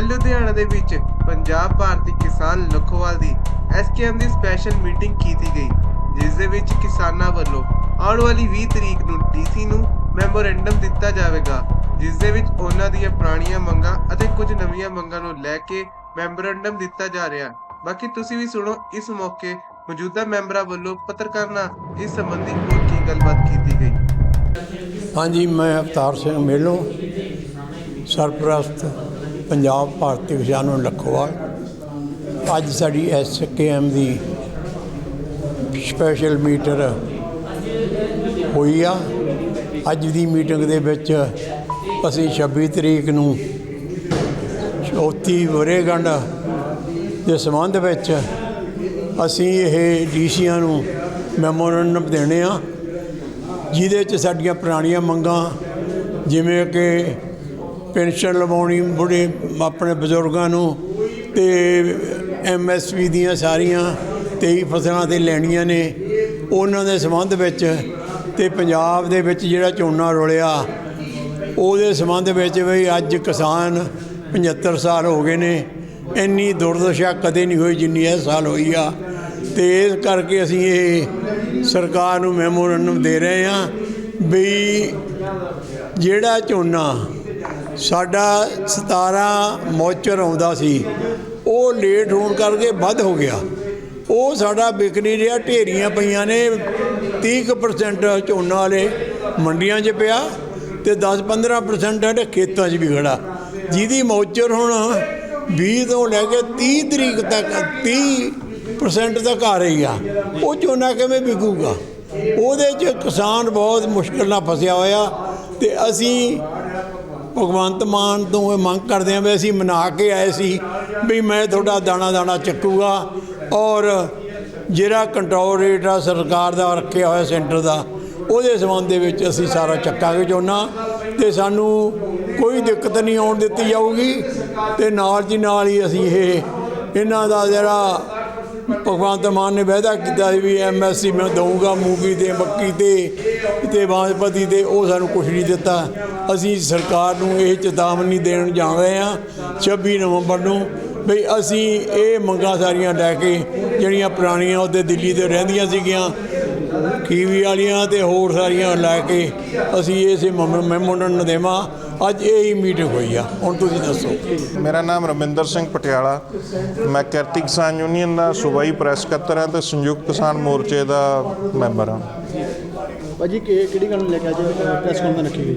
ਲੁਧਿਆਣਾ ਦੇ ਵਿੱਚ ਪੰਜਾਬ ਭਾਰਤੀ ਕਿਸਾਨ ਲਖੋਵਾਲ ਦੀ ਐਸਕੇਐਮ ਦੀ ਸਪੈਸ਼ਲ ਮੀਟਿੰਗ ਕੀਤੀ ਗਈ, ਜਿਸ ਦੇ ਵਿੱਚ ਕਿਸਾਨਾਂ ਵੱਲੋਂ ਆਉਣ ਵਾਲੀ 20 ਤਰੀਕ ਨੂੰ ਡੀਸੀ ਨੂੰ ਮੈਮੋਰੈਂਡਮ ਦਿੱਤਾ ਜਾਵੇਗਾ, ਜਿਸ ਦੇ ਵਿੱਚ ਉਹਨਾਂ ਦੀਆਂ ਪੁਰਾਣੀਆਂ ਮੰਗਾਂ ਅਤੇ ਕੁਝ ਨਵੀਆਂ ਮੰਗਾਂ ਨੂੰ ਲੈ ਕੇ ਮੈਮੋਰੈਂਡਮ ਦਿੱਤਾ ਜਾ ਰਿਹਾ। ਬਾਕੀ ਤੁਸੀਂ ਵੀ ਸੁਣੋ, ਇਸ ਮੌਕੇ ਮੌਜੂਦਾ ਮੈਂਬਰਾਂ ਵੱਲੋਂ ਪੱਤਰਕਾਰ ਨਾਲ ਇਸ ਸੰਬੰਧੀ ਹੋਰ ਕੀ ਗੱਲਬਾਤ ਕੀਤੀ ਗਈ। ਹਾਂਜੀ, ਮੈਂ ਅਵਤਾਰ ਸਿੰਘ ਮੇਲੋਂ, ਸਰਪ੍ਰਸਤ ਪੰਜਾਬ ਭਾਰਤੀ ਕਿਸਾਨ ਲਖੋਵਾਲ ਅੱਜ ਸਾਡੀ ਐਸਕੇਐਮ ਦੀ ਸਪੈਸ਼ਲ ਮੀਟਰ ਹੋਈ ਆ। ਅੱਜ ਦੀ ਮੀਟਿੰਗ ਦੇ ਵਿੱਚ ਅਸੀਂ 26 ਤਰੀਕ ਨੂੰ ਚੌਥੀ ਵਰੇਗੰਢ ਦੇ ਸੰਬੰਧ ਵਿੱਚ ਅਸੀਂ ਇਹ ਡੀਸੀਆਂ ਨੂੰ ਮੈਮੋਰੰਡਮ ਦੇਣੇ ਆ। ਜਿਹਦੇ 'ਚ ਸਾਡੀਆਂ ਪੁਰਾਣੀਆਂ ਮੰਗਾਂ ਜਿਵੇਂ ਕਿ ਪੈਨਸ਼ਨ ਲਵਾਉਣੀ ਬੁੜੇ ਆਪਣੇ ਬਜ਼ੁਰਗਾਂ ਨੂੰ ਤੇ ਐਮਐਸਪੀ ਦੀਆਂ ਸਾਰੀਆਂ 23 ਫਸਲਾਂ ਤੇ ਲੈਣੀਆਂ ਨੇ ਉਹਨਾਂ ਦੇ ਸੰਬੰਧ ਵਿੱਚ ਤੇ ਪੰਜਾਬ ਦੇ ਵਿੱਚ ਜਿਹੜਾ ਝੋਨਾ ਰੁਲਿਆ, ਉਹਦੇ ਸੰਬੰਧ ਵਿੱਚ ਵੀ ਅੱਜ ਕਿਸਾਨ 75 ਸਾਲ ਹੋ ਗਏ ਨੇ। ਇੰਨੀ ਦੁਰਦਸ਼ਾ ਕਦੇ ਨਹੀਂ ਹੋਈ ਜਿੰਨੀ ਇਹ ਸਾਲ ਹੋਈ ਆ। ਤੇ ਇਸ ਕਰਕੇ ਅਸੀਂ ਇਹ ਸਰਕਾਰ ਨੂੰ ਮੈਮੋਰੰਡਮ ਦੇ ਰਹੇ ਹਾਂ ਵੀ ਜਿਹੜਾ ਝੋਨਾ ਸਾਡਾ 17 ਮੌਚਰ ਆਉਂਦਾ ਸੀ, ਉਹ ਲੇਟ ਹੋਣ ਕਰਕੇ ਵੱਧ ਹੋ ਗਿਆ। ਉਹ ਸਾਡਾ ਵਿਕਰੀ ਨਹੀਂ ਰਿਹਾ, ਢੇਰੀਆਂ ਪਈਆਂ ਨੇ 30% ਝੋਨਾ ਵਾਲੇ ਮੰਡੀਆਂ 'ਚ ਪਿਆ ਤੇ 10-15% ਸਾਡੇ ਖੇਤਾਂ 'ਚ ਵੀ ਖੜਾ। ਜਿਹਦੀ ਮੌਚਰ ਹੁਣ 20 ਤੋਂ ਲੈ ਕੇ 30 ਤਰੀਕ ਤੱਕ 30% ਤੱਕ ਆ ਰਹੀ ਆ। ਉਹ ਝੋਨਾ ਕਿਵੇਂ ਵਿਕੂਗਾ? ਉਹਦੇ 'ਚ ਕਿਸਾਨ ਬਹੁਤ ਮੁਸ਼ਕਲ ਨਾਲ ਫਸਿਆ ਹੋਇਆ ਤੇ ਅਸੀਂ ਭਗਵੰਤ ਮਾਨ ਤੋਂ ਇਹ ਮੰਗ ਕਰਦੇ ਹਾਂ ਵੀ ਅਸੀਂ ਮਨਾ ਕੇ ਆਏ ਸੀ ਵੀ ਮੈਂ ਤੁਹਾਡਾ ਦਾਣਾ ਦਾਣਾ ਚੱਕੂਗਾ ਔਰ ਜਿਹੜਾ ਕੰਟਰੋਲ ਰੇਟ ਆ ਸਰਕਾਰ ਦਾ ਰੱਖਿਆ ਹੋਇਆ ਸੈਂਟਰ ਦਾ, ਉਹਦੇ ਸੰਬੰਧ ਦੇ ਵਿੱਚ ਅਸੀਂ ਸਾਰਾ ਚੱਕਾਂਗੇ ਝੋਨਾ ਤੇ ਸਾਨੂੰ ਕੋਈ ਦਿੱਕਤ ਨਹੀਂ ਆਉਣ ਦਿੱਤੀ ਜਾਊਗੀ ਤੇ ਨਾਲ ਦੀ ਨਾਲ ਹੀ ਅਸੀਂ ਇਹ, ਇਹਨਾਂ ਦਾ ਜਿਹੜਾ ਭਗਵੰਤ ਮਾਨ ਨੇ ਵਾਅਦਾ ਕੀਤਾ ਸੀ ਵੀ ਐਮਐਸਸੀ ਮੈਂ ਦਊਂਗਾ ਮੂੰਗੀ ਤੇ ਮੱਕੀ ਤੇ ਤੇ ਬਾਸਪਤੀ ਤੇ, ਉਹ ਸਾਨੂੰ ਕੁਝ ਨਹੀਂ ਦਿੱਤਾ। ਅਸੀਂ ਸਰਕਾਰ ਨੂੰ ਇਹ ਚੇਤਾਵਨੀ ਦੇਣ ਜਾ ਰਹੇ ਹਾਂ 26 ਨਵੰਬਰ ਨੂੰ ਵੀ ਅਸੀਂ ਇਹ ਮੰਗਾਂ ਸਾਰੀਆਂ ਲੈ ਕੇ ਜਿਹੜੀਆਂ ਪੁਰਾਣੀਆਂ ਉਹਦੇ ਦਿੱਲੀ ਤੇ ਰਹਿੰਦੀਆਂ ਸੀਗੀਆਂ, ਕੀਵੀ ਵਾਲੀਆਂ ਤੇ ਹੋਰ ਸਾਰੀਆਂ ਲੈ ਕੇ ਅਸੀਂ ਇਸੇ ਮੈਮੋਰੰਡਮ ਦੇਵਾਂ। ਅੱਜ ਇਹ ਹੀ ਮੀਟਿੰਗ ਹੋਈ ਆ। ਹੁਣ ਤੁਸੀਂ ਦੱਸੋ। ਮੇਰਾ ਨਾਮ ਰਮਿੰਦਰ ਸਿੰਘ ਪਟਿਆਲਾ। ਮੈਂ ਕਿਰਤੀ ਕਿਸਾਨ ਯੂਨੀਅਨ ਦਾ ਸੂਬਾਈ ਪ੍ਰੈਸ ਸਕੱਤਰ ਹਾਂ ਤੇ ਸੰਯੁਕਤ ਕਿਸਾਨ ਮੋਰਚੇ ਦਾ ਮੈਂਬਰ ਹਾਂ। ਭਾਜੀ, ਕਿ ਕਿਹੜੀ ਗੱਲ ਨੂੰ ਲੈ ਕੇ ਅੱਜ ਪ੍ਰੈਸ ਕਾਨਫਰੰਸ ਰੱਖੀ ਗਈ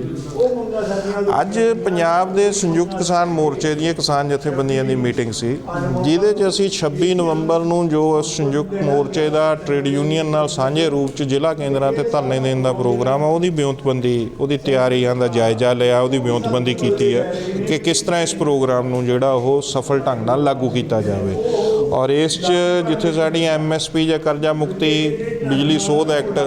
ਅੱਜ ਪੰਜਾਬ ਦੇ ਸੰਯੁਕਤ ਕਿਸਾਨ ਮੋਰਚੇ ਦੀਆਂ ਕਿਸਾਨ ਜਥੇਬੰਦੀਆਂ ਦੀ ਮੀਟਿੰਗ ਸੀ, ਜਿਹਦੇ 'ਚ ਅਸੀਂ 26 ਨਵੰਬਰ ਨੂੰ ਜੋ ਸੰਯੁਕਤ ਮੋਰਚੇ ਦਾ ਟ੍ਰੇਡ ਯੂਨੀਅਨ ਨਾਲ ਸਾਂਝੇ ਰੂਪ 'ਚ ਜ਼ਿਲ੍ਹਾ ਕੇਂਦਰਾਂ ਤੇ ਧਰਨੇ ਦੇਣ ਦਾ ਪ੍ਰੋਗਰਾਮ ਆ, ਉਹਦੀ ਵਿਉਂਤਬੰਦੀ ਉਹਦੀ ਤਿਆਰੀਆਂ ਦਾ ਜਾਇਜ਼ਾ ਲਿਆ, ਉਹਦੀ ਵਿਉਂਤਬੰਦੀ ਕੀਤੀ ਹੈ ਕਿ ਕਿਸ ਤਰ੍ਹਾਂ ਇਸ ਪ੍ਰੋਗਰਾਮ ਨੂੰ ਜਿਹੜਾ ਉਹ ਸਫਲ ਢੰਗ ਨਾਲ ਲਾਗੂ ਕੀਤਾ ਜਾਵੇ। ਔਰ ਇਸ 'ਚ ਜਿੱਥੇ ਸਾਡੀਆਂ ਐਮਐਸਪੀ ਜਾਂ ਕਰਜ਼ਾ ਮੁਕਤੀ ਬਿਜਲੀ ਸੋਧ ਐਕਟ,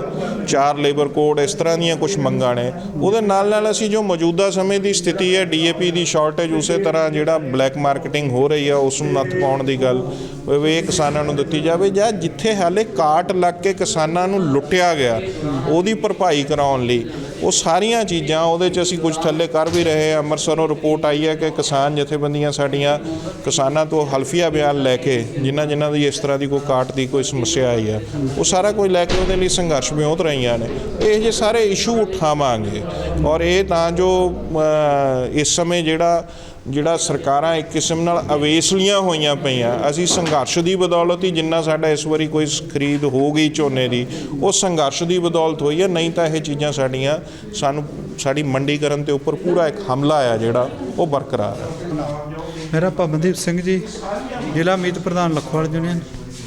ਚਾਰ ਲੇਬਰ ਕੋਡ, ਇਸ ਤਰ੍ਹਾਂ ਦੀਆਂ ਕੁਝ ਮੰਗਾਂ ਨੇ। ਉਹਦੇ ਨਾਲ ਨਾਲ ਅਸੀਂ ਜੋ ਮੌਜੂਦਾ ਸਮੇਂ ਦੀ ਸਥਿਤੀ ਹੈ, ਡੀਏਪੀ ਦੀ ਸ਼ਾਰਟੇਜ ਉਸੇ ਤਰ੍ਹਾਂ ਜਿਹੜਾ ਬਲੈਕ ਮਾਰਕੀਟਿੰਗ ਹੋ ਰਹੀ ਆ, ਉਸ ਨੂੰ ਨੱਥ ਪਾਉਣ ਦੀ ਗੱਲ ਵੀ ਇਹ ਕਿਸਾਨਾਂ ਨੂੰ ਦਿੱਤੀ ਜਾਵੇ ਜਾਂ ਜਿੱਥੇ ਹਾਲੇ ਕਾਟ ਲੱਗ ਕੇ ਕਿਸਾਨਾਂ ਨੂੰ ਲੁੱਟਿਆ ਗਿਆ, ਉਹਦੀ ਭਰਪਾਈ ਕਰਾਉਣ ਲਈ। ਉਹ ਸਾਰੀਆਂ ਚੀਜ਼ਾਂ ਉਹਦੇ 'ਚ ਅਸੀਂ ਕੁਝ ਥੱਲੇ ਕਰ ਵੀ ਰਹੇ ਹਾਂ। ਅੰਮ੍ਰਿਤਸਰੋਂ ਰਿਪੋਰਟ ਆਈ ਹੈ ਕਿ ਕਿਸਾਨ ਜਥੇਬੰਦੀਆਂ ਸਾਡੀਆਂ ਕਿਸਾਨਾਂ ਤੋਂ ਹਲਫੀਆ ਬਿਆਨ ਲੈ ਕੇ ਜਿਨ੍ਹਾਂ ਜਿਨ੍ਹਾਂ ਦੀ ਇਸ ਤਰ੍ਹਾਂ ਦੀ ਕੋਈ ਕਾਟ ਦੀ ਕੋਈ ਸਮੱਸਿਆ ਆਈ ਆ ਉਹ ਸਾਰਾ ਕੁਝ ਲੈ ਕੇ ਉਹਦੇ ਲਈ ਸੰਘਰਸ਼ ਵਿਉਂਤ ਰਹੀਆਂ ਨੇ। ਇਹ ਜੇ ਸਾਰੇ ਇਸ਼ੂ ਉਠਾਵਾਂਗੇ ਔਰ ਇਹ ਤਾਂ ਜੋ ਇਸ ਸਮੇਂ ਜਿਹੜਾ ਜਿਹੜਾ ਸਰਕਾਰਾਂ ਇੱਕ ਕਿਸਮ ਨਾਲ ਅਵੇਸਲੀਆਂ ਹੋਈਆਂ ਪਈਆਂ ਅਸੀਂ ਸੰਘਰਸ਼ ਦੀ ਬਦੌਲਤ ਹੀ ਜਿੰਨਾ ਸਾਡਾ ਇਸ ਵਾਰੀ ਕੋਈ ਖਰੀਦ ਹੋ ਗਈ ਝੋਨੇ ਦੀ ਉਹ ਸੰਘਰਸ਼ ਦੀ ਬਦੌਲਤ ਹੋਈ ਹੈ। ਨਹੀਂ ਤਾਂ ਇਹ ਚੀਜ਼ਾਂ ਸਾਡੀਆਂ ਸਾਨੂੰ ਸਾਡੀ ਮੰਡੀਕਰਨ ਤੇ ਉੱਪਰ ਪੂਰਾ ਇੱਕ ਹਮਲਾ ਆ ਜਿਹੜਾ ਉਹ ਬਰਕਰਾਰ ਹੈ ਮੇਰਾ ਪਵਨਦੀਪ ਸਿੰਘ ਜੀ ਜ਼ਿਲ੍ਹਾ ਮੀਤ ਪ੍ਰਧਾਨ ਲਖਵਾਲ ਯੂਨੀਅਨ।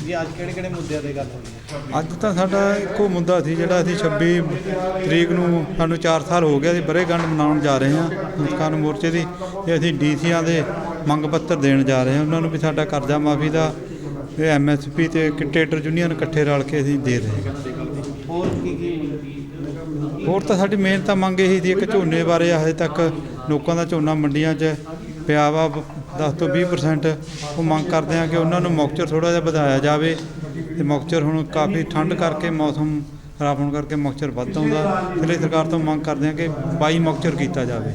ਜੀ ਅੱਜ ਕਿਹੜੇ ਕਿਹੜੇ ਮੁੱਦਿਆਂ ਤੇ ਗੱਲ ਹੋਈ ਹੈ? ਅੱਜ ਤਾਂ ਸਾਡਾ ਇੱਕੋ ਮੁੱਦਾ ਸੀ ਜਿਹੜਾ ਅਸੀਂ 26 ਤਰੀਕ ਨੂੰ ਸਾਨੂੰ 4 ਸਾਲ ਹੋ ਗਿਆ ਸੀ ਬਰੇਗੰਢ ਮਨਾਉਣ ਜਾ ਰਹੇ ਹਾਂ ਕਿਸਾਨ ਮੋਰਚੇ ਦੀ। ਤੇ ਅਸੀਂ ਡੀਸੀਆਂ ਦੇ ਮੰਗ ਪੱਤਰ ਦੇਣ ਜਾ ਰਹੇ ਹਾਂ। ਉਹਨਾਂ ਨੂੰ ਵੀ ਸਾਡਾ ਕਰਜ਼ਾ ਮਾਫੀ ਦਾ ਇਹ ਐਮਐਸਪੀ ਤੇ ਟਰੇਡਰ ਯੂਨੀਅਨ ਇਕੱਠੇ ਰਲ ਕੇ ਅਸੀਂ ਦੇ ਰਹੇ ਹਾਂ। ਹੋਰ ਕੀ ਕੀ ਹੋਰ ਤਾਂ ਸਾਡੀ ਮੇਨ ਤਾਂ ਮੰਗ ਇਹੀ ਸੀ ਕਿ ਝੋਨੇ ਬਾਰੇ ਹਜੇ ਤੱਕ ਲੋਕਾਂ ਦਾ ਝੋਨਾ ਮੰਡੀਆਂ 'ਚ ਪਿਆ ਵਾ 10 ਤੋਂ 20% ਉਹ ਮੰਗ ਕਰਦੇ ਆ ਕਿ ਉਹਨਾਂ ਨੂੰ ਮੌਕਚਰ ਥੋੜਾ ਜਿਹਾ ਵਧਾਇਆ ਜਾਵੇ ਤੇ ਮੌਕਚਰ ਹੁਣ ਕਾਫੀ ਠੰਡ ਕਰਕੇ ਮੌਸਮ ਖਰਾਬ ਹੋਣ ਕਰਕੇ ਮੌਕਚਰ ਵੱਧ ਆਉਂਦਾ। ਇਸ ਲਈ ਸਰਕਾਰ ਤੋਂ ਮੰਗ ਕਰਦੇ ਆ ਕਿ 22 ਮੌਕਚਰ ਕੀਤਾ ਜਾਵੇ।